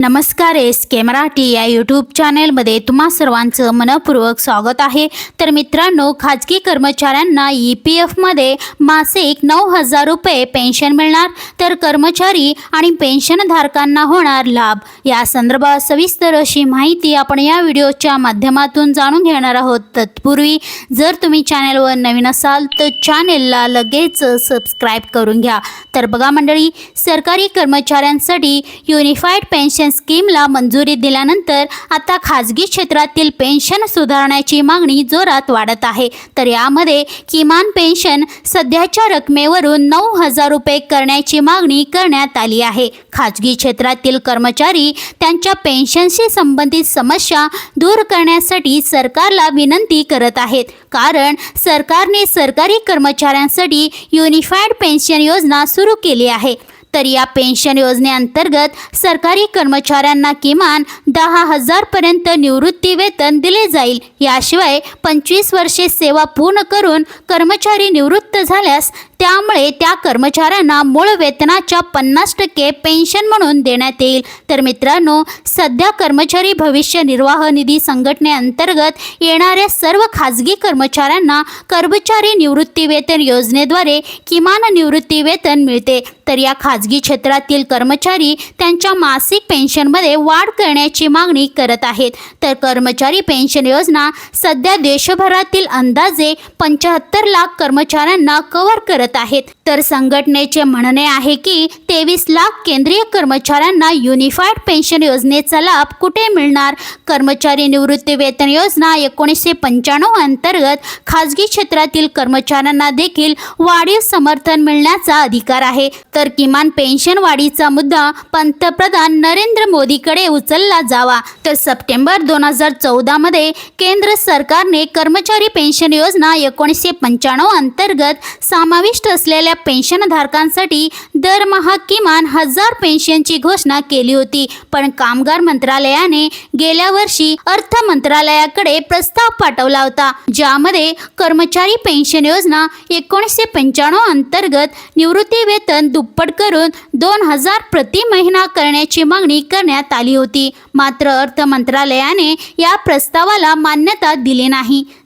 नमस्कार एस के या यूट्यूब चॅनेलमध्ये तुम्हा सर्वांचं मनपूर्वक स्वागत आहे. तर मित्रांनो खाजगी कर्मचाऱ्यांना ई पी एफमध्ये मासिक नऊ हजार रुपये पेन्शन मिळणार. तर कर्मचारी आणि पेन्शनधारकांना होणार लाभ. या संदर्भात सविस्तर अशी माहिती आपण या व्हिडिओच्या माध्यमातून जाणून घेणार आहोत. तत्पूर्वी जर तुम्ही चॅनेलवर नवीन असाल तर चॅनेलला लगेच सबस्क्राईब करून घ्या. तर बघा मंडळी सरकारी कर्मचाऱ्यांसाठी युनिफाईड पेन्शन स्कीमला मंजुरी दिल्यानंतर आता खाजगी क्षेत्रातील पेन्शन सुधारण्याची मागणी जोरात वाढत आहे. तर यामध्ये किमान पेन्शन सध्याच्या रकमेवरून नऊ हजार रुपये करण्याची मागणी करण्यात आली आहे. खाजगी क्षेत्रातील कर्मचारी त्यांच्या पेन्शनशी संबंधित समस्या दूर करण्यासाठी सरकारला विनंती करत आहेत. कारण सरकारने सरकारी कर्मचाऱ्यांसाठी युनिफाईड पेन्शन योजना सुरू केली आहे. तर या पेन्शन योजनेअंतर्गत सरकारी कर्मचाऱ्यांना किमान दहा हजारपर्यंत निवृत्ती वेतन दिले जाईल. याशिवाय पंचवीस वर्षे सेवा पूर्ण करून कर्मचारी निवृत्त झाल्यास त्यामुळे त्या कर्मचाऱ्यांना मूळ वेतनाच्या पन्नास टक्के पेन्शन म्हणून देण्यात येईल. तर मित्रांनो सध्या कर्मचारी भविष्य निर्वाह निधी संघटनेअंतर्गत येणाऱ्या सर्व खाजगी कर्मचाऱ्यांना कर्मचारी निवृत्ती वेतन योजनेद्वारे किमान निवृत्ती वेतन मिळते. तर या खाजगी क्षेत्रातील कर्मचारी त्यांच्या मासिक पेन्शनमध्ये वाढ करण्याची मागणी करत आहेत. तर कर्मचारी पेन्शन योजना सध्या देशभरातील अंदाजे पंच्याहत्तर लाख कर्मचाऱ्यांना कव्हर करत आहेत. तर संघटनेचे म्हणणे आहे की तेवीस लाख केंद्रीय कर्मचाऱ्यांना युनिफाईड पेन्शन योजनेचा लाभ कुठे मिळणार? कर्मचारी निवृत्ती वेतन योजना एकोणीसशे पंच्याण्णव अंतर्गत खाजगी क्षेत्रातील कर्मचाऱ्यांना देखील वाढीव समर्थन मिळण्याचा अधिकार आहे. तर किमान पेन्शन वाढीचा मुद्दा पंतप्रधान नरेंद्र मोदीकडे उचलला जावा. तर सप्टेंबर दोन हजार चौदामध्ये केंद्र सरकारने कर्मचारी पेन्शन योजना एकोणीसशे पंच्याण्णव अंतर्गत समाविष्ट असलेल्या पेन्शनधारकांसाठी दरमहा किमान हजार पेन्शनची घोषणा केली होती. पण कामगार मंत्रालयाने गेल्या वर्षी अर्थ मंत्रालयाकडे प्रस्ताव पाठवला होता ज्यामध्ये कर्मचारी पेन्शन योजना एकोणीसशे पंच्याण्णव अंतर्गत निवृत्ती वेतन दुप्पट करून दोन हजार प्रति महिना करण्याची मागणी करण्यात आली होती. मात्र अर्थ मंत्रालयाने या प्रस्तावाला मान्यता दिली नाही.